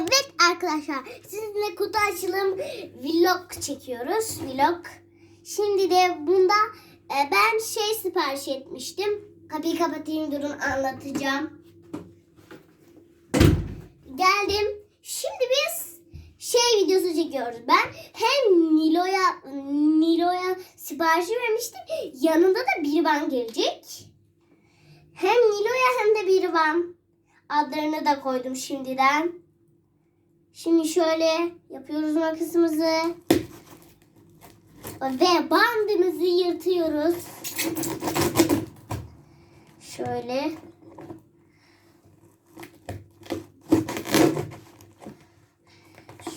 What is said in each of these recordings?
Evet arkadaşlar sizinle kutu açılım vlog çekiyoruz. Vlog. Şimdi de bunda e, ben şey sipariş etmiştim. Kapıyı kapatayım durun anlatacağım. Geldim. Şimdi biz şey videosu çekiyoruz. Ben hem Nilo'ya Nilo'ya siparişi vermiştim. Yanında da bir van gelecek. Hem Nilo'ya hem de bir van. Adlarını da koydum şimdiden. Şimdi şöyle yapıyoruz makasımızı. Ve bandımızı yırtıyoruz. Şöyle.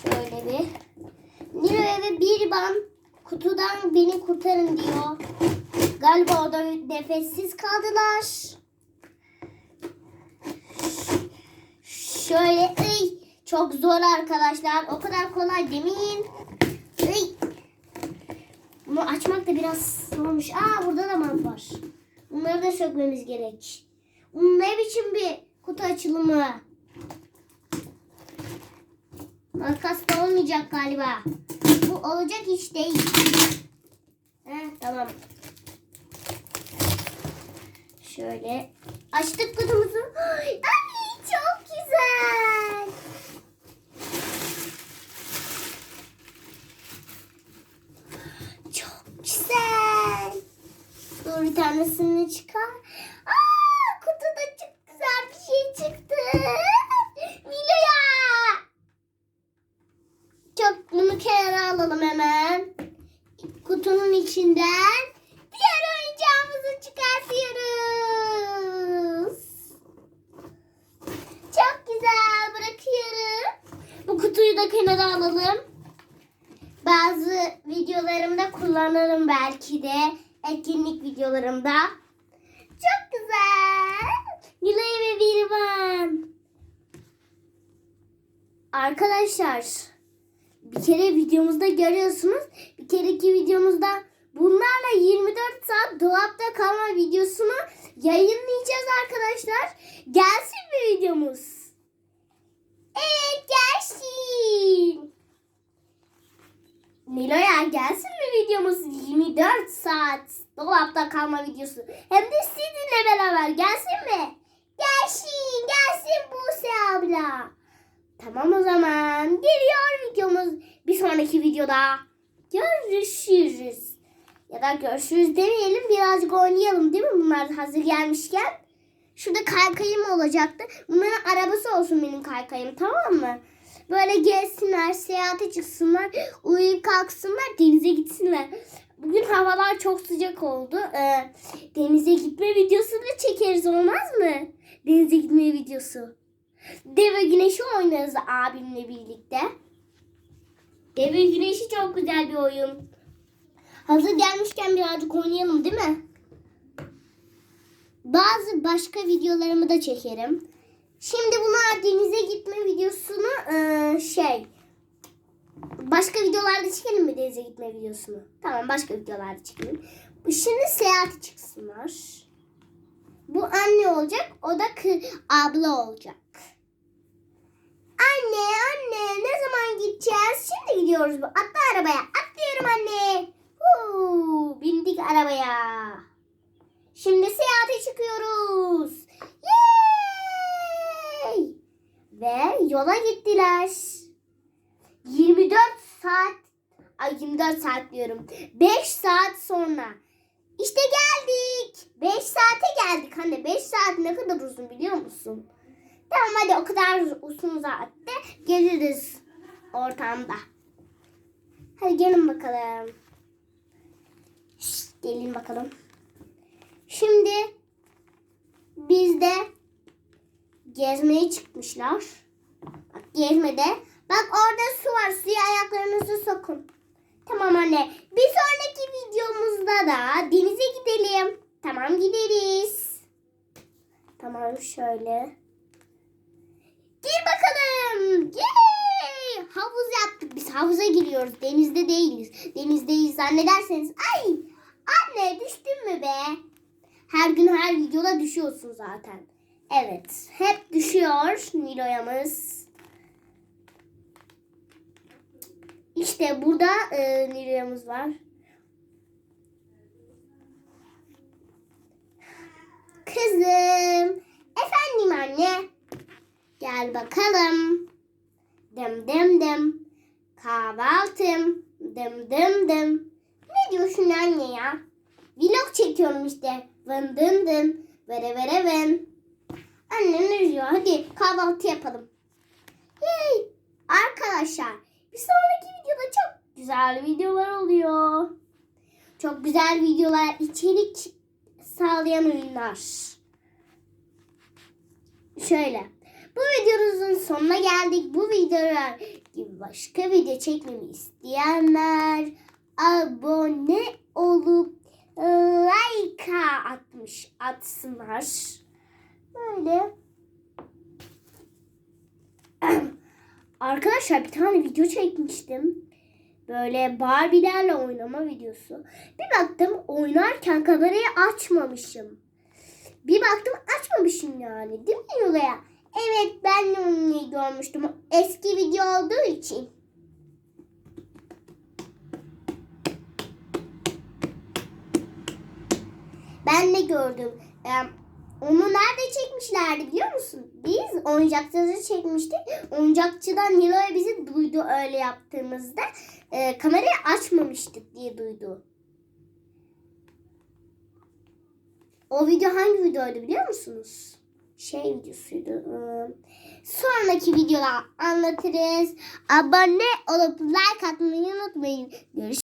Şöyle bir. Nilo'ya ve bir band kutudan beni kurtarın diyor. Galiba o da nefessiz kaldılar. Şöyle ıy, çok zor arkadaşlar. O kadar kolay demeyin. Bunu açmak da biraz zormuş. Aa burada da mant var. Bunları da sökmemiz gerek. Bunun ne biçim bir kutu açılımı? Makas da olmayacak galiba. Bu olacak iş değil. Heh, tamam. Şöyle açtık kutumuzu. Ay çok güzel. Çok güzel. Tanesini çıkar. Aa, kutuda çok güzel bir şey çıktı. Milo'ya. Çok bunu kenara alalım hemen. Kutunun içinden diğer oyuncağımızı çıkartıyoruz. Çok güzel bırakıyorum. Bu kutuyu da kenara alalım. Bazı videolarımda kullanırım belki de. Etkinlik videolarımda. Çok güzel. Nilay ve Birvan. Arkadaşlar bir kere videomuzda görüyorsunuz. Bir kereki videomuzda bunlarla 24 saat dolapta kalma videosunu yayınlayacağız arkadaşlar. Gelsin mi videomuz? Evet gelsin. Nilo'ya gelsin mi videomuz 24 saat dolapta kalma videosu. Hem de sizinle beraber gelsin mi? Gelsin gelsin Buse abla. Tamam o zaman. Geliyor videomuz. Bir sonraki videoda görüşürüz. Ya da görüşürüz demeyelim. Birazcık oynayalım değil mi bunlar hazır gelmişken? Şurada kaykayım olacaktı. Bunların arabası olsun benim kaykayım tamam mı? Böyle gezsinler, seyahate çıksınlar, uyuyup kalksınlar, denize gitsinler. Bugün havalar çok sıcak oldu. Ee, denize gitme videosu da çekeriz olmaz mı? Denize gitme videosu. Deve güneşi oynarız abimle birlikte. Deve güneşi çok güzel bir oyun. Hazır gelmişken birazcık oynayalım değil mi? Bazı başka videolarımı da çekerim. Şimdi bunlar denize gitme videosunu eee, şey başka videolarda çekelim mi denize gitme videosunu? Tamam başka videolarda çekelim. Şimdi seyahate çıksınlar. Bu anne olacak. O da kı- abla olacak. Anne anne ne zaman gideceğiz? Şimdi gidiyoruz bu. Atla arabaya. Atlıyorum anne. Huu, bindik arabaya. Şimdi seyahate çıkıyoruz. Yay! Ve yola gittiler. 24 saat ay 24 saat diyorum. 5 saat sonra. İşte geldik. 5 saate geldik anne. 5 saat ne kadar uzun biliyor musun? Tamam hadi o kadar uzun saatte geliriz ortamda. Hadi gelin bakalım. Şşt, gelin bakalım. Şimdi biz de gezmeye çıkmışlar. Bak gezmede. Bak orada su var. Suya ayaklarınızı sokun. Tamam anne. Bir sonraki videomuzda da denize gidelim. Tamam gideriz. Tamam şöyle. Gir bakalım. Yay! Havuz yaptık. Biz havuza giriyoruz. Denizde değiliz. Denizdeyiz zannederseniz. Ay! Anne düştün mü be? Her gün her videoda düşüyorsun zaten. Evet. Hep düşüyor Nilo'yamız. İşte burada e, Nilo'muz var. Kızım. Efendim anne. Gel bakalım. Dım dım dım. Kahvaltım. Dım dım dım. Ne diyorsun anne ya? Vlog çekiyorum işte. Vın dın dın. Vere vere vın. Anne ne diyor? Hadi kahvaltı yapalım. Yay! Arkadaşlar bir sonraki videoda çok güzel videolar oluyor. Çok güzel videolar, içerik sağlayan oyunlar. Şöyle. Bu videomuzun sonuna geldik. Bu videolar gibi başka video çekmemi isteyenler abone olup like atmış atsınlar. Böyle. Arkadaşlar bir tane video çekmiştim. Böyle Barbie'lerle oynama videosu. Bir baktım oynarken kamerayı açmamışım. Bir baktım açmamışım yani. Değil mi Yula'ya? Evet ben de onu görmüştüm. Eski video olduğu için. Ben de gördüm. Ee, onu nerede çekmişlerdi biliyor musun? Biz oyuncakçıda çekmiştik. Oyuncakçıdan Nilo'ya bizi duydu öyle yaptığımızda. Ee, kamerayı açmamıştık diye duydu. O video hangi videoydu biliyor musunuz? Şey videosuydu. ee, Sonraki videoda anlatırız. Abone olup like atmayı unutmayın. Görüşürüz.